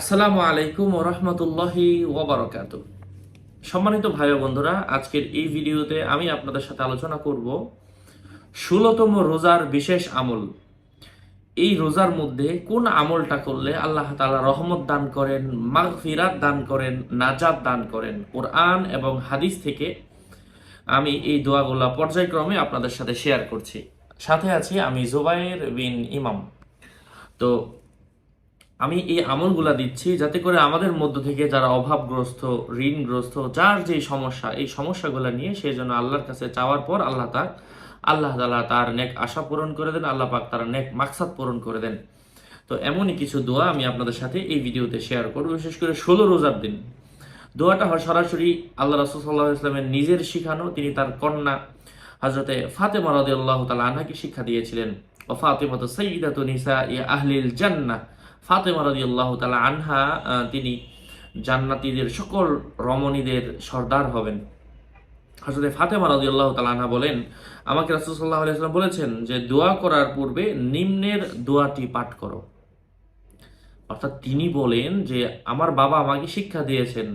আসসালামু আলাইকুম ওরহমতুল্লাহি ওবরাকাত সম্মানিত ভাই বন্ধুরা, আজকের এই ভিডিওতে আমি আপনাদের সাথে আলোচনা করব ষোলোতম রোজার বিশেষ আমল। এই রোজার মধ্যে কোন আমলটা করলে আল্লাহ তালা রহমত দান করেন, মাগফিরাত দান করেন, নাজাত দান করেন? কোরআন এবং হাদিস থেকে আমি এই দোয়াগুলা পর্যায়ক্রমে আপনাদের সাথে শেয়ার করছি। সাথে আছি আমি জুবাইর বিন ইমাম। তো আমি এই আমলগুলা দিচ্ছি যাতে করে আমাদের মধ্য থেকে যারা অভাবগ্রস্ত, ঋণগ্রস্ত, যার যে সমস্যা, এই সমস্যাগুলো নিয়ে সেই জন্য আল্লাহর কাছে চাওয়ার পর আল্লাহ তার, আল্লাহ তালা তার নেক আশা পূরণ করে দেন, আল্লাহ পাক তার নেক মাকসাদ পূরণ করে দেন। তো এমনই কিছু দোয়া আমি আপনাদের সাথে এই ভিডিওতে শেয়ার করব, বিশেষ করে ষোলো রোজার দিন। দোয়াটা হয় সরাসরি আল্লাহ রাসুল সাল্লাহ ইসলামের নিজের শিখানো, তিনি তার কন্যা হজরতে ফাতেমা রাদিয়াল্লাহ তালা আনহাকে শিক্ষা দিয়েছিলেন ও ফাতেমা তো সঈদাত নিসা ইয়া আহলিল জান্নাহ। ফাতেমা রাদিয়াল্লাহ তালা আনহা তিনি জান্নাতীদের সকল রমণীদের সর্দার হবেন। হজরত ফাতেমা রাদিয়াল্লাহ তালা আনহা বলেন, আমাকে রাসুল সাল্লাহ আলাইসাল্লাম বলেছেন যে, দোয়া করার পূর্বে নিম্নের দোয়াটি পাঠ করো। অর্থাৎ তিনি বলেন যে, আমার বাবা আমাকে শিক্ষা দিয়েছেন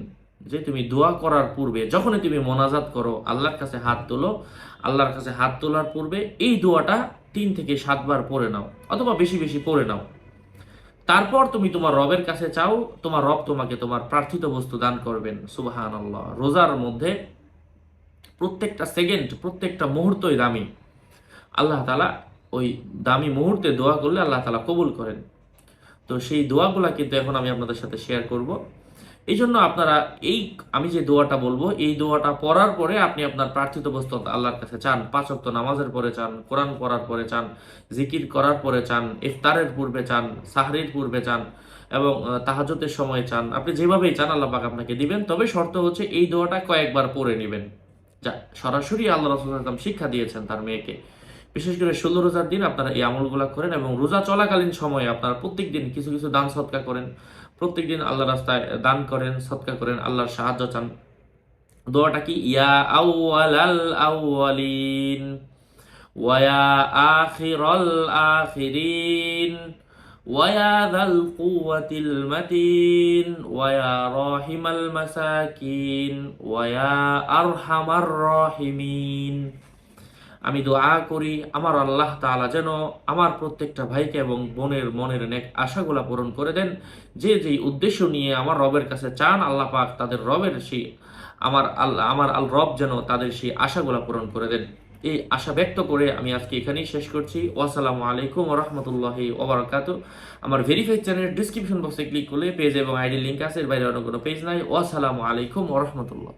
যে, তুমি দোয়া করার পূর্বে যখনই তুমি মোনাজাত করো, আল্লাহর কাছে হাত তোলো, আল্লাহর কাছে হাত তোলার পূর্বে এই দোয়াটা তিন থেকে সাতবার পড়ে নাও, অথবা বেশি বেশি পড়ে নাও। তারপর তুমি তোমার রবের কাছে চাও, তোমার রব তোমাকে তোমার প্রার্থিত বস্তু দান করবেন সুবাহান আল্লাহ রোজার মধ্যে প্রত্যেকটা সেকেন্ড, প্রত্যেকটা মুহূর্তই দামি। আল্লাহ তালা ওই দামি মুহূর্তে দোয়া করলে আল্লাহ তালা কবুল করেন। তো সেই দোয়াগুলা কিন্তু এখন আমি আপনাদের সাথে শেয়ার করব। এই জন্য আপনারা এই, আমি যে দোয়াটা বলব, এই দোয়াটা পড়ার পরে আপনি আপনার প্রার্থিত বস্তু আল্লাহর কাছে চান। পাঁচ ওয়াক্ত নামাজের পরে চান, কোরআন পড়ার পরে চান, জিকির করার পরে চান, ইফতারের পূর্বে চান, সাহরির পূর্বে চান এবং তাহাজতের সময় চান। আপনি যেভাবেই চান আল্লাহ আপনাকে দিবেন, তবে শর্ত হচ্ছে এই দোয়াটা কয়েকবার পড়ে নেবেন। যা, সরাসরি আল্লাহ রসুল আসলাম শিক্ষা দিয়েছেন তার মেয়েকে। বিশেষ করে ষোলো রোজার দিন আপনারা এই আমলগুলা করেন এবং রোজা চলাকালীন সময়ে আপনারা প্রত্যেক দিন কিছু কিছু দান সৎকা করেন। প্রত্যেক দিন আল্লাহ রাস্তায় দান করেন সৎকা করেন, আল্লাহর সাহায্য চান। দোয়াটা কি? ইয়া আউয়ালাল আউয়ালিন ওয়া আখিরাল আখিরিন, ওয়া যাল কুওয়াতিল মাতিন, ওয়া রাহিমাল মাসাকিন, ওয়া আরহামার রাহিমিন। আমি দোয়া করি, আমার আল্লাহ তাআলা যেন আমার প্রত্যেকটা ভাইকে এবং বোনের মনের নেক আশাগুলা পূরণ করে দেন। যে যেই উদ্দেশ্য নিয়ে আমার রবের কাছে চান, আল্লাহ পাক তাদের রবের সেই আমার আল্লাহ, আমার আল রব যেন তাদের সেই আশাগুলা পূরণ করে দেন। এই আশা ব্যক্ত করে আমি আজকে এখানেই শেষ করছি। ওয়াসালামু আলাইকুম রহমতুল্লাহি ওবরাকাত আমার ভেরিফাইড চ্যানেলের ডিসক্রিপশন বক্সে ক্লিক করলে পেজ এবং আইডি লিঙ্ক আছে, এর বাইরে অন্য কোনো পেজ নাই। ওয়াসালামু আলাইকুম রহমতুল্লাহ।